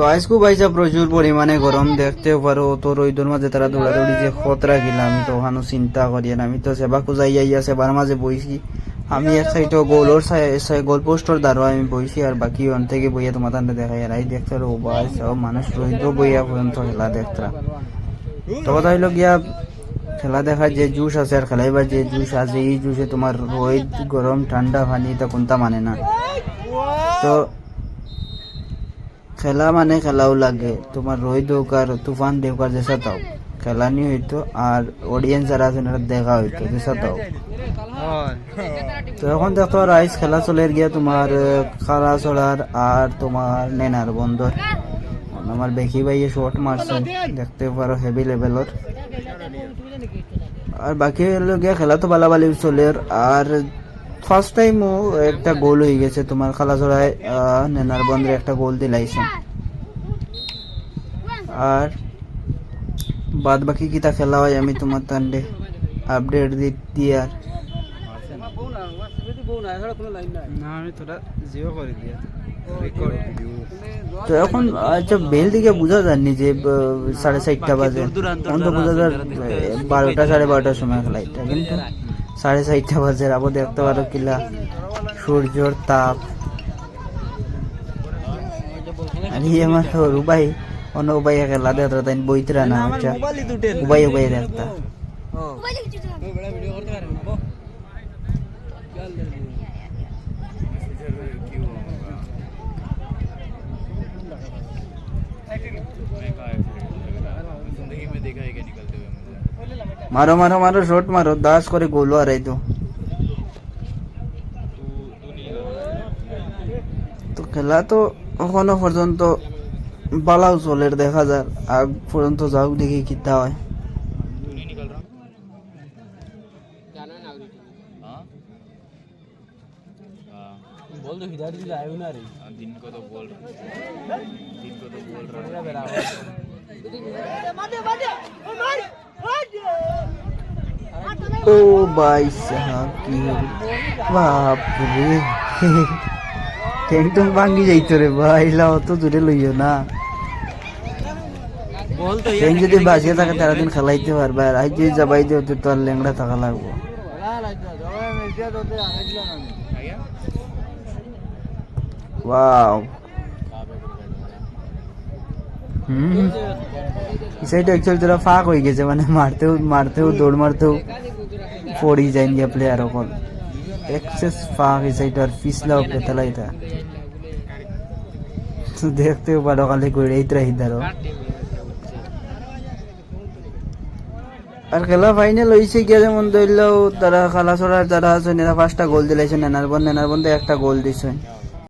তো আজকু পাইছা প্রচুর পরিমাণে গরম দেখতে পারো। তো রইদর মাঝে তারা দৌড়াদৌড়ি যে খতরা গেলা আমি তো ওখানে চিন্তা করি না, আমি তো সেবা খুঁজাই আইয়া সেবার মাঝে বইছি। আমি এক সাইড গোলর গোল পোস্টর দ্বারা আমি বইছি, আর বাকি অন থেকে বইয়া তোমার তান্ডে দেখাই, আর এই দেখতে ও বাই সব মানুষ রইদ্র বইয়া পর্যন্ত খেলা দেখতরা তো কথা হইল গিয়া, খেলা দেখার যে জুস আছে আর খেলাইবার যে জুস আছে, এই জুসে তোমার রোদ গরম, ঠান্ডা পানি তা কোনটা মানে না? তো খেলা মানে খেলাও লাগে। তোমার রোদ হোক আর তুফান দেখ আর যেসা তাও খেলা নি হইতো আর অডিয়েন্স যারা আছে দেখা হইতো যেসা তাও তো এখন দেখো আর আইস খেলা চলে গিয়া তোমার খালা চড়ার আর তোমার নেনার বন্দর আমার বেশি ভাইয়ে শর্ট মারছেন দেখতে পারো হেভি লেভেলর আর বাকি গিয়া খেলা তো বালাবালি চলে আর ফার্স্ট টাইম একটা গোল হয়ে গেছে তোমার খালাচড়ায় নেনার বন্ধে একটা গোল দিলাইছে। আর বাদ বাকি কিতা খেলা হয় আমি তোমার তান্ডে আপডেট আর। জিও করে দিয়া। তো এখন আচ্ছা বেল দিকে বোঝা যায়নি যে সাড়ে চারটা বাজে। এখন তো বোঝা যায় বারোটা সাড়ে বারোটার সময় খেলাইটা কিন্তু সাড়ে চারটা বাজে আবার দেখতে পারো কিলা সূর্যর তাপ আর এই আমার রুবাই অন্য উবাই খেলা দেখতে তাই বইতরা না আচ্ছা উবাই উবাই দেখতা जिंदगी में देखा है क्या निकलते हुए मुझे মারো মারো মারো শট মারো দাস করে গোল আর এই তো তো খেলা তো এখনো পর্যন্ত বালাও চলের দেখা যাক আগ পর্যন্ত যাও দেখি কিতা হয় तू नहीं निकल रहा हाँ हाँ বল তো হিদার দিলে আয়ো না রে हाँ, दिन को तो बोल रहा दिन को तो बोल रहा ও ভাই সাহাব কি বাপ রে ট্যাংটন ভাঙ্গি যাইতো রে ভাই লাও দূরে লইও না। ট্যাং যদি বাজিয়ে থাকে তারা দিন খেলাইতে পারবে। আর আজ যদি যাবাই দেও তো তোর লেংড়া থাকা লাগবো। ওয়াও। সেটা অ্যাকচুয়ালি তোরা ফাঁক হয়ে গেছে মানে মারতেও মারতেও, দৌড় মারতেও পড়ি যায় গিয়া প্লেয়ার অকল এক্সেস ফাঁক এই সাইড আর পিছলাও পেতলা এটা। দেখতেও পারো খালি করে এইতরা হিদারও আর খেলা ফাইনাল হয়েছে গিয়া যেমন ধরলেও তারা খালা ছড়ার, যারা আছে এরা পাঁচটা গোল দিলাইছে নেনার বন, নেনার বন্ধে একটা গোল দিছে।